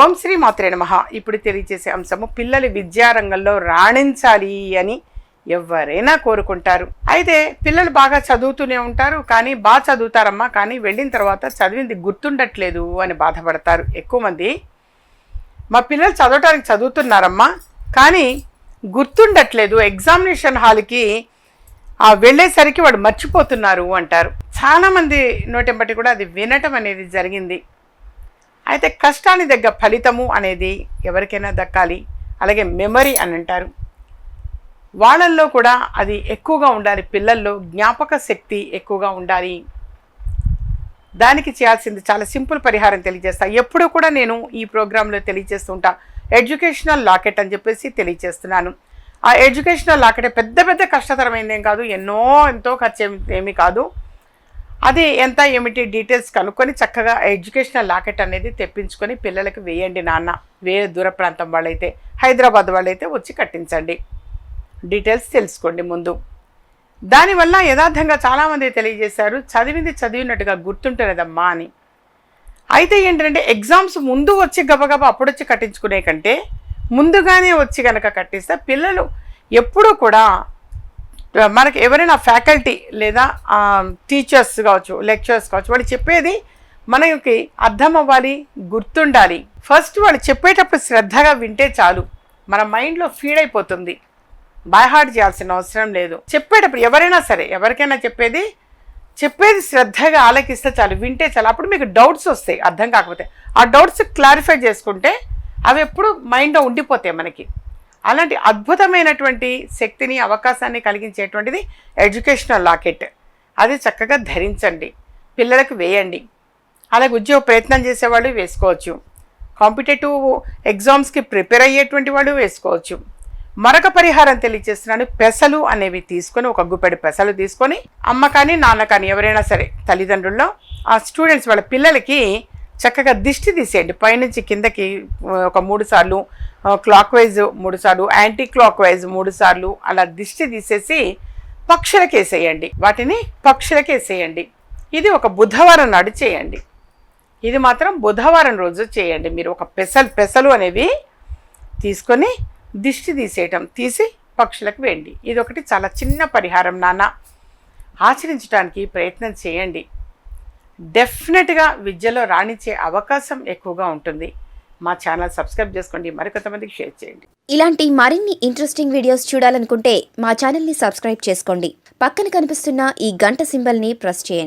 ఓం శ్రీ మాత్రే నమ. ఇప్పుడు తెలియజేసే అంశము పిల్లలు విద్యారంగంలో రాణించాలి అని ఎవరైనా కోరుకుంటారు. అయితే పిల్లలు బాగా చదువుతూనే ఉంటారు కానీ బాగా చదువుతారమ్మా కానీ వెళ్ళిన తర్వాత చదివింది గుర్తుండట్లేదు అని బాధపడతారు ఎక్కువ మంది. మా పిల్లలు చదవటానికి చదువుతున్నారమ్మా కానీ గుర్తుండట్లేదు. ఎగ్జామినేషన్ హాల్కి ఆ వెళ్ళేసరికి వాడు మర్చిపోతున్నారు అంటారు. చాలామంది నోటెంబటి కూడా అది వినటం అనేది జరిగింది. అయితే కష్టాన్ని దగ్గర ఫలితము అనేది ఎవరికైనా దక్కాలి. అలాగే మెమరీ అని అంటారు. వాళ్ళల్లో కూడా అది ఎక్కువగా ఉండాలి. పిల్లల్లో జ్ఞాపక శక్తి ఎక్కువగా ఉండాలి. దానికి చేయాల్సింది చాలా సింపుల్ పరిహారం తెలియజేస్తా. ఎప్పుడూ కూడా నేను ఈ ప్రోగ్రాంలో తెలియజేస్తుంటా ఎడ్యుకేషనల్ లాకెట్ అని చెప్పేసి తెలియజేస్తున్నాను. ఆ ఎడ్యుకేషనల్ లాకెట్ పెద్ద పెద్ద కష్టతరమైందేం కాదు. ఎన్నో ఎంతో ఖర్చు ఏమి- ఏమీ కాదు. అది ఎంత ఏమిటి డీటెయిల్స్ కనుక్కొని చక్కగా ఎడ్యుకేషనల్ లాకెట్ అనేది తెప్పించుకొని పిల్లలకి వేయండి నాన్న. వేరే దూర ప్రాంతం వాళ్ళైతే హైదరాబాద్ వాళ్ళైతే వచ్చి కట్టించండి. డీటెయిల్స్ తెలుసుకోండి ముందు. దానివల్ల యథార్థంగా చాలామంది తెలియజేశారు చదివింది చదివినట్టుగా గుర్తుంటున్నదమ్మా అని. అయితే ఏంటంటే ఎగ్జామ్స్ ముందు వచ్చి గబగబా అప్పుడు వచ్చి కట్టించుకునే కంటే ముందుగానే వచ్చి కనుక కట్టిస్తే పిల్లలు ఎప్పుడూ కూడా మనకి ఎవరైనా ఫ్యాకల్టీ లేదా టీచర్స్ కావచ్చు లెక్చరర్స్ కావచ్చు వాళ్ళు చెప్పేది మనకి అర్థం అవ్వాలి గుర్తుండాలి. ఫస్ట్ వాళ్ళు చెప్పేటప్పుడు శ్రద్ధగా వింటే చాలు. మన మైండ్లో ఫీడ్ అయిపోతుంది. బైహార్ట్ చేయాల్సిన అవసరం లేదు. చెప్పేటప్పుడు ఎవరైనా సరే ఎవరికైనా చెప్పేది చెప్పేది శ్రద్ధగా ఆలకిస్తే చాలు వింటే చాలు. అప్పుడు మీకు డౌట్స్ వస్తాయి అర్థం కాకపోతే. ఆ డౌట్స్ క్లారిఫై చేసుకుంటే అవి ఎప్పుడు మైండ్లో ఉండిపోతాయి మనకి. అలాంటి అద్భుతమైనటువంటి శక్తిని అవకాశాన్ని కలిగించేటువంటిది ఎడ్యుకేషనల్ లాకెట్. అది చక్కగా ధరించండి. పిల్లలకు వేయండి. అలాగే ఉద్యోగ ప్రయత్నం చేసేవాళ్ళు వేసుకోవచ్చు. కాంపిటేటివ్ ఎగ్జామ్స్కి ప్రిపేర్ అయ్యేటువంటి వాళ్ళు వేసుకోవచ్చు. మరొక పరిహారం తెలియజేస్తున్నాను. పెసలు అనేవి తీసుకొని ఒక గుప్పెడు పెసలు తీసుకొని అమ్మ కానీ నాన్న కానీ ఎవరైనా సరే తల్లిదండ్రుల్లో ఆ స్టూడెంట్స్ వాళ్ళ పిల్లలకి చక్కగా దిష్టి తీసేయండి. పైనుంచి కిందకి ఒక మూడు సార్లు క్లాక్ వైజ్ మూడు సార్లు యాంటీ క్లాక్ వైజ్ మూడు సార్లు అలా దిష్టి తీసేసి పక్షులకేసేయండి వాటిని పక్షులకేసేయండి ఇది ఒక బుధవారం నాడు చేయండి. ఇది మాత్రం బుధవారం రోజు చేయండి. మీరు ఒక పెసలు పెసలు అనేవి తీసుకొని దిష్టి తీసేయటం తీసి పక్షులకు వేయండి. ఇది ఒకటి చాలా చిన్న పరిహారం నాన్న. ఆచరించడానికి ప్రయత్నం చేయండి. డెఫినెట్గా విద్యలో రాణించే అవకాశం ఎక్కువగా ఉంటుంది. మా ఛానల్ సబ్స్క్రైబ్ చేసుకోండి. మరికొంతమందికి షేర్ చేయండి. ఇలాంటి మరిన్ని ఇంట్రెస్టింగ్ వీడియోస్ చూడాలనుకుంటే మా ఛానల్ని సబ్స్క్రైబ్ చేసుకోండి. పక్కన కనిపిస్తున్న ఈ గంట సింబల్ని ప్రెస్ చేయండి.